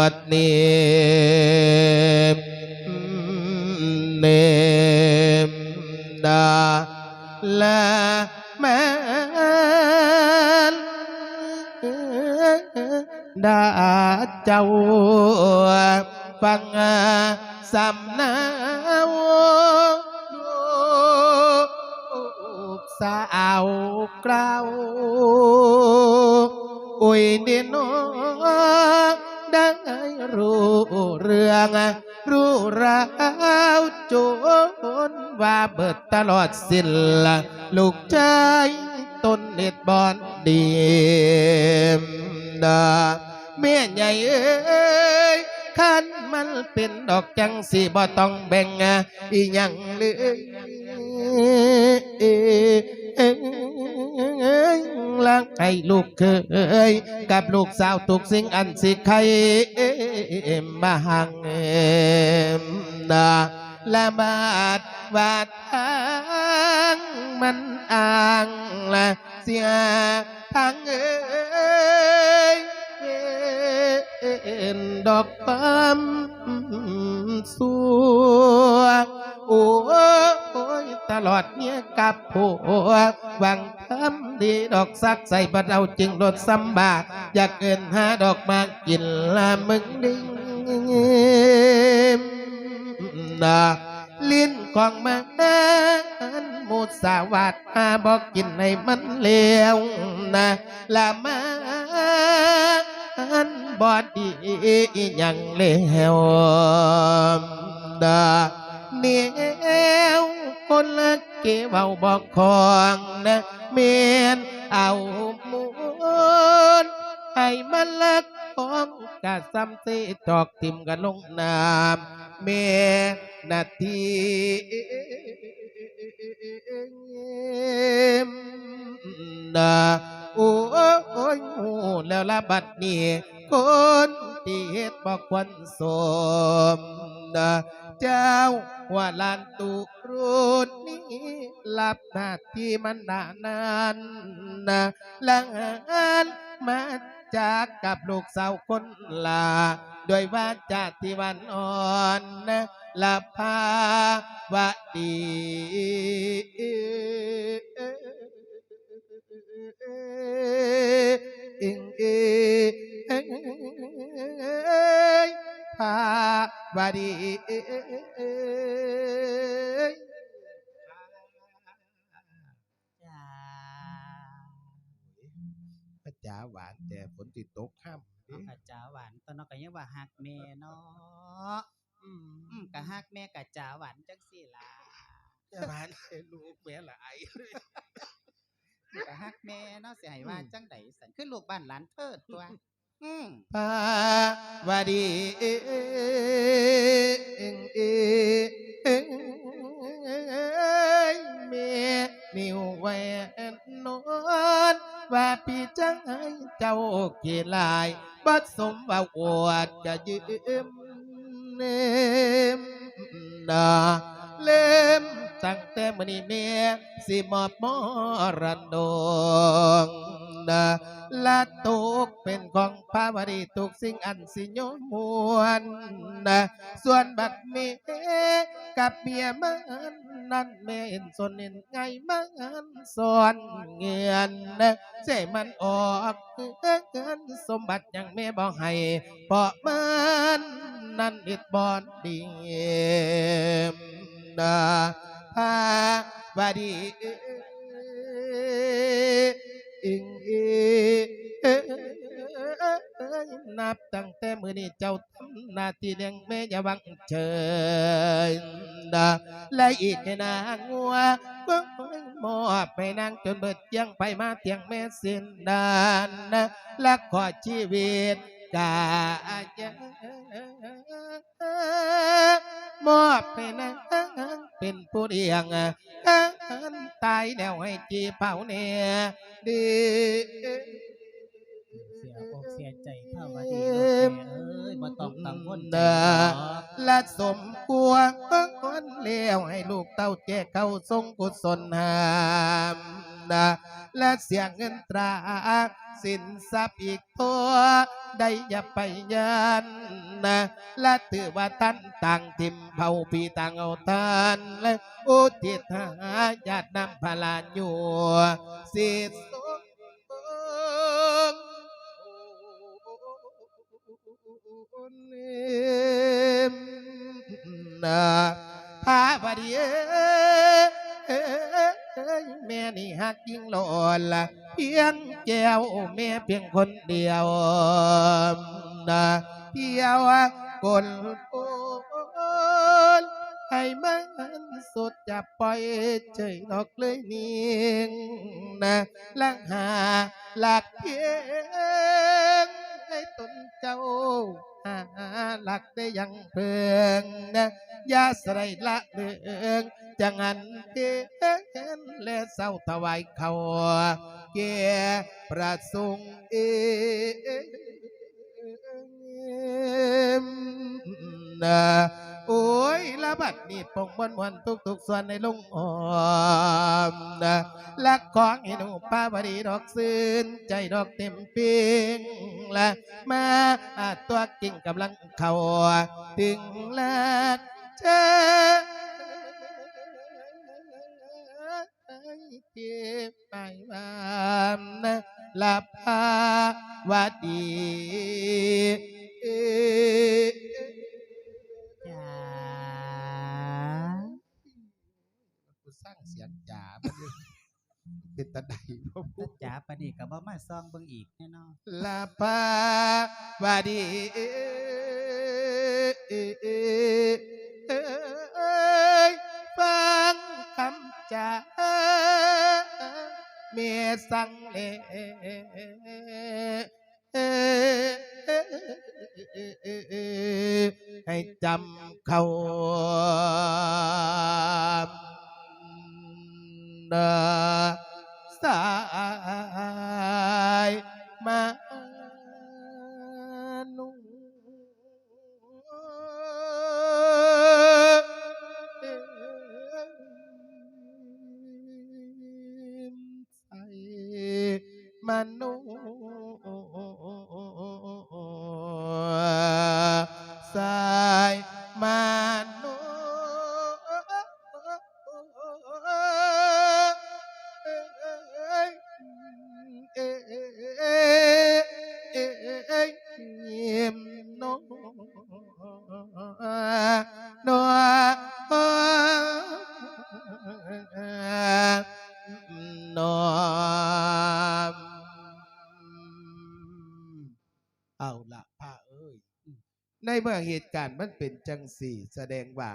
บัดนี้เนมดาและแม่นดาเจ้าฟังสำนาวลูกสาวกล่าวอุ้ยเดนอ องรู้ราวจนว่าเบิดตลอดสิ้นละลูกใจต้นเน็ดบอนดีมดาแม่ใหญ่เอ้ยคันมันเป็นดอกจังสิบ่ต้องแบ่งอีหยังเลย ลังให้ลูกเคยกับลูกสาวทุกสิ่งอันสิใครมาหังนาละบาดบาดทางมันอ่างละเสียทางเอ้ยเป็นดอกปั๊มสัวโอ้ยตลอดเนี่ยกับผัววัง ทำดีดอกสักใส่บัดเราจึงลดซ้ำบาอยากเกินหาดอกมากินละมึงดิ้งนะลิ้นของมันมูสาวัดมาบอกกินให้มันเลวนะละมันบอดีอยังเลวดาเนียวคนละ เกเบาบอกของนะเมียนเอามูนให้มันละของกะซ้ำตีตอกทิมกันลงน้ำเมียนาทีนะโอ้ยโอ้แล้วละบัดนี้ คนที่เฮ็ดบอกควันสมนะเจ้าว่าลานตุรุนนี้รับหน้าที่มันนานานนะหลังอันมาจากกับลูกสาวคนลาโดยว่าจาที่วันอ่อนนะลาภาวดีอิงเอ ยภาวดีจ้าพระจ๋าหวานแต่ฝนติดตกห้ามเอากะจ๋าหวานตอนนั้นก็ยังว่าฮักแม่เนาะอืมอืมกะฮักแม่กะจ๋าหวานจังสี่ล่ะหวานลูกแม่ละไอกะฮักแม่เนาะสิให้ว่าจังไดสันคือลูกบ้านหลานเทิดตัว อืมภาวดีเองเองเมียนิวแวนนอนว่าพี่จังให้เจ้ากี่ลายบัดสมว่าอวดจะยืมเนมนาเล่มตั้งแต่มื้อนี้เมียสิมอบมรดก นะละตกเป็นของพระวดีทุกสิ่งอันสิโยมวนนะส่วนบัดเมกับเมียมันนั่นแม่เห็นส่วนเห็นไงมันซ่อนเงียนนะเสมันออกเงินสมบัติอยังแม่บอกให้เพราะมันนั่นอิดบอนดีนะพาวดี อิงเอนับตั้งแต่มือนี้เจ้าทำหน้าที่เลี้ยงแม่อย่าวังเชิญนะและอีกให้นางงัวก็มอบให้นางจนเบิดยังไปมาเตียงแม่สิ้นดานและขอชีวิตกาจะมอบให้นางเป็นผู้เลี้ยงตายแล้วให้จีเผาเนี่ย ดีเสียอกเสียใจภาวดีม่เอ้ยบ่ต้องกังวนะหรอและสมควรคนเลี้ยวให้ลูกเต้าแจกเข้าทรงกุศลหามนะและเสียเงินตราสินทรัพย์อีกทั่วได้อย่าไปยันนะและถือว่าท่านต่างทิมเผาพีต่างเอาทานและอุทิศหาญาตินำพลานอยู่สิท พาบดีแม่นี่หักยิ่งหลอนละเพียงแก้วแม่เพียงคนเดียวนะเพียวกลโอนให้มันสุดจะปล่อยเฉยนอกเลยนิ่งนะลังหาหลักเพียงให้ตนเจ้าหาหลักได้อยังเพิงนะ ยาใส่ละเลืองจังหันเพียนและเศร้าถวายเขาเกียประสงค์เองนะโอ้ยละบัดนี้ปงมวนมวนทุกทุกๆส่วนในลุงออมนะลักของให้หนูป้าบดีดอกซื่นใจดอกเต็มเปียงละมาตัวกิ่งกำลังเข้าถึงแล้ว ไปบานนะลาพาวาดีจ๋ากูสร้างเสียงจ๋ามันเลยเป็นตะไดบ่พูถ้าดจ๋าปานนี้ก็บ่มาซองเบิ่งอีกแน่นอนลาพาวาดี สังเลให้จำเขา มนุ ในเมื่อเหตุการณ์มันเป็นจังสี่ แสดงว่า